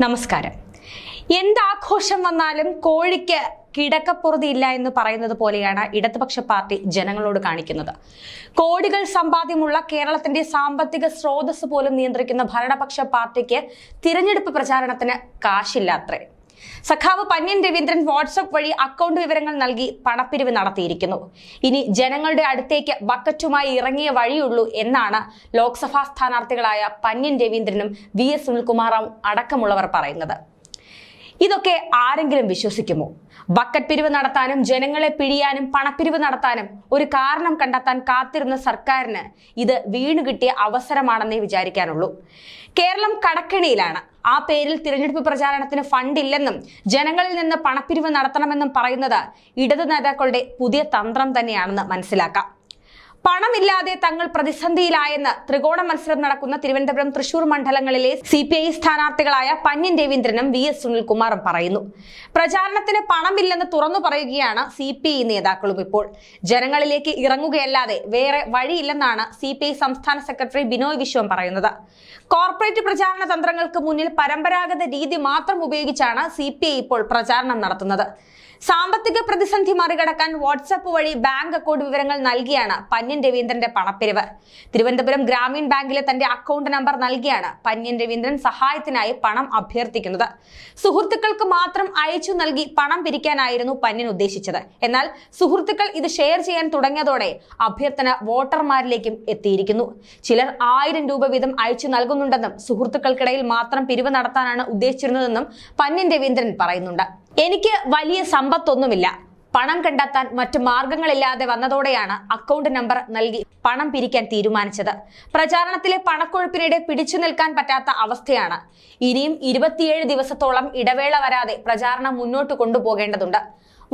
നമസ്കാരം. എന്താഘോഷം വന്നാലും കോഴിക്ക് കിടക്കപ്പുറതി ഇല്ല എന്ന് പറയുന്നത് പോലെയാണ് ഇടതുപക്ഷ പാർട്ടി ജനങ്ങളോട് കാണിക്കുന്നത്. കോടികൾ സമ്പാദ്യമുള്ള കേരളത്തിന്റെ സാമ്പത്തിക സ്രോതസ് പോലും നിയന്ത്രിക്കുന്ന ഭരണപക്ഷ പാർട്ടിക്ക് തിരഞ്ഞെടുപ്പ് പ്രചാരണത്തിന് കാശില്ലാത്രേ. സഖാവ് പന്യൻ രവീന്ദ്രൻ വാട്സപ്പ് വഴി അക്കൗണ്ട് വിവരങ്ങൾ നൽകി പണപ്പിരിവ് നടത്തിയിരിക്കുന്നു. ഇനി ജനങ്ങളുടെ അടുത്തേക്ക് ബക്കറ്റുമായി ഇറങ്ങിയ വഴിയുള്ളൂ എന്നാണ് ലോക്സഭാ സ്ഥാനാർത്ഥികളായ പന്യൻ രവീന്ദ്രനും വി എസ് സുനിൽകുമാറും അടക്കമുള്ളവർ പറയുന്നത്. ഇതൊക്കെ ആരെങ്കിലും വിശ്വസിക്കുമോ? ബക്കറ്റ് പിരിവ് നടത്താനും ജനങ്ങളെ പിഴിയാനും പണപ്പിരിവ് നടത്താനും ഒരു കാരണം കണ്ടെത്താൻ കാത്തിരുന്ന സർക്കാരിന് ഇത് വീണു കിട്ടിയ അവസരമാണെന്നേ വിചാരിക്കാനുള്ളൂ. കേരളം കടക്കെണിയിലാണ്. ആ പേരിൽ തിരഞ്ഞെടുപ്പ് പ്രചാരണത്തിന് ഫണ്ടില്ലെന്നും ജനങ്ങളിൽ നിന്ന് പണപ്പിരിവ് നടത്തണമെന്നും പറയുന്നത് ഇടതു നേതാക്കളുടെ പുതിയ തന്ത്രം തന്നെയാണെന്ന് മനസ്സിലാക്കാം. പണമില്ലാതെ തങ്ങൾ പ്രതിസന്ധിയിലായെന്ന് ത്രികോണ മത്സരം നടക്കുന്ന തിരുവനന്തപുരം തൃശൂർ മണ്ഡലങ്ങളിലെ സി പി ഐ സ്ഥാനാർത്ഥികളായ പന്യൻ രവീന്ദ്രനും വി എസ് സുനിൽകുമാറും പറയുന്നു. പ്രചാരണത്തിന് പണമില്ലെന്ന് തുറന്നു പറയുകയാണ് സി പി ഐ നേതാക്കളും ഇപ്പോൾ. ജനങ്ങളിലേക്ക് ഇറങ്ങുകയല്ലാതെ വേറെ വഴിയില്ലെന്നാണ് സി പി ഐ സംസ്ഥാന സെക്രട്ടറി ബിനോയ് വിശ്വം പറയുന്നത്. കോർപ്പറേറ്റ് പ്രചാരണ തന്ത്രങ്ങൾക്ക് മുന്നിൽ പരമ്പരാഗത രീതി മാത്രം ഉപയോഗിച്ചാണ് സി ഇപ്പോൾ പ്രചാരണം നടത്തുന്നത്. സാമ്പത്തിക പ്രതിസന്ധി മറികടക്കാൻ വാട്സപ്പ് വഴി ബാങ്ക് അക്കൗണ്ട് വിവരങ്ങൾ നൽകിയാണ് പന്യൻ രവീന്ദ്രന്റെ പണപ്പിരിവ്. തിരുവനന്തപുരം ഗ്രാമീൺ ബാങ്കിലെ തന്റെ അക്കൗണ്ട് നമ്പർ നൽകിയാണ് പന്യൻ രവീന്ദ്രൻ സഹായത്തിനായി പണം അഭ്യർത്ഥിക്കുന്നത്. സുഹൃത്തുക്കൾക്ക് മാത്രം അയച്ചു നൽകി പണം പിരിക്കാനായിരുന്നു പന്യൻ ഉദ്ദേശിച്ചത്. എന്നാൽ സുഹൃത്തുക്കൾ ഇത് ഷെയർ ചെയ്യാൻ തുടങ്ങിയതോടെ അഭ്യർത്ഥന വോട്ടർമാരിലേക്കും എത്തിയിരിക്കുന്നു. ചിലർ ആയിരം രൂപ വീതം അയച്ചു നൽകുന്നുണ്ടെന്നും സുഹൃത്തുക്കൾക്കിടയിൽ മാത്രം പിരിവ് നടത്താനാണ് ഉദ്ദേശിച്ചിരുന്നതെന്നും പന്യൻ രവീന്ദ്രൻ പറയുന്നുണ്ട്. എനിക്ക് വലിയ സമ്പത്തൊന്നുമില്ല. പണം കണ്ടെത്താൻ മറ്റു മാർഗങ്ങളില്ലാതെ വന്നതോടെയാണ് അക്കൗണ്ട് നമ്പർ നൽകി പണം പിരിക്കാൻ തീരുമാനിച്ചത്. പ്രചാരണത്തിലെ പണക്കൊഴുപ്പിനിടെ പിടിച്ചു നിൽക്കാൻ പറ്റാത്ത അവസ്ഥയാണ്. ഇനിയും ഇരുപത്തിയേഴ് ദിവസത്തോളം ഇടവേള വരാതെ പ്രചാരണം മുന്നോട്ട് കൊണ്ടുപോകേണ്ടതുണ്ട്.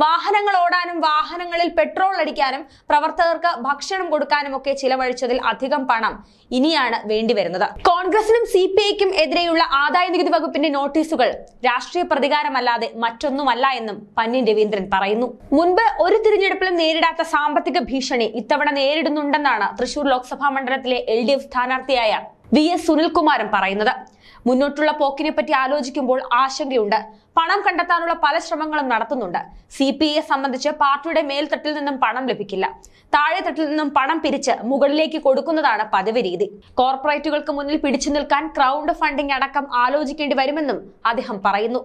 വാഹനങ്ങൾ ഓടാനും വാഹനങ്ങളിൽ പെട്രോൾ അടിക്കാനും പ്രവർത്തകർക്ക് ഭക്ഷണം കൊടുക്കാനും ഒക്കെ ചിലവഴിച്ചതിൽ അധികം പണം ഇനിയാണ് വേണ്ടിവരുന്നത് കോൺഗ്രസിനും സി പി ഐക്കും എതിരെയുള്ള ആദായ നികുതി വകുപ്പിന്റെ നോട്ടീസുകൾ രാഷ്ട്രീയ പ്രതികാരമല്ലാതെ മറ്റൊന്നുമല്ല എന്നും പന്നി രവീന്ദ്രൻ പറയുന്നു. മുൻപ് ഒരു തിരഞ്ഞെടുപ്പിലും നേരിടാത്ത സാമ്പത്തിക ഭീഷണി ഇത്തവണ നേരിടുന്നുണ്ടെന്നാണ് തൃശൂർ ലോക്സഭാ മണ്ഡലത്തിലെ എൽ ഡി എഫ് സ്ഥാനാർത്ഥിയായ വി എസ് സുനിൽകുമാറും പറയുന്നത്. മുന്നോട്ടുള്ള പോക്കിനെ പറ്റി ആലോചിക്കുമ്പോൾ ആശങ്കയുണ്ട്. പണം കണ്ടെത്താനുള്ള പല ശ്രമങ്ങളും നടത്തുന്നുണ്ട്. സി പി ഐയെ സംബന്ധിച്ച് പാർട്ടിയുടെ മേൽത്തട്ടിൽ നിന്നും പണം ലഭിക്കില്ല. താഴെ തട്ടിൽ നിന്നും പണം പിരിച്ച് മുകളിലേക്ക് കൊടുക്കുന്നതാണ് പതിവ് രീതി. കോർപ്പറേറ്റുകൾക്ക് മുന്നിൽ പിടിച്ചു നിൽക്കാൻ ക്രൗഡ് ഫണ്ടിംഗ് അടക്കം ആലോചിക്കേണ്ടി വരുമെന്നും അദ്ദേഹം പറയുന്നു.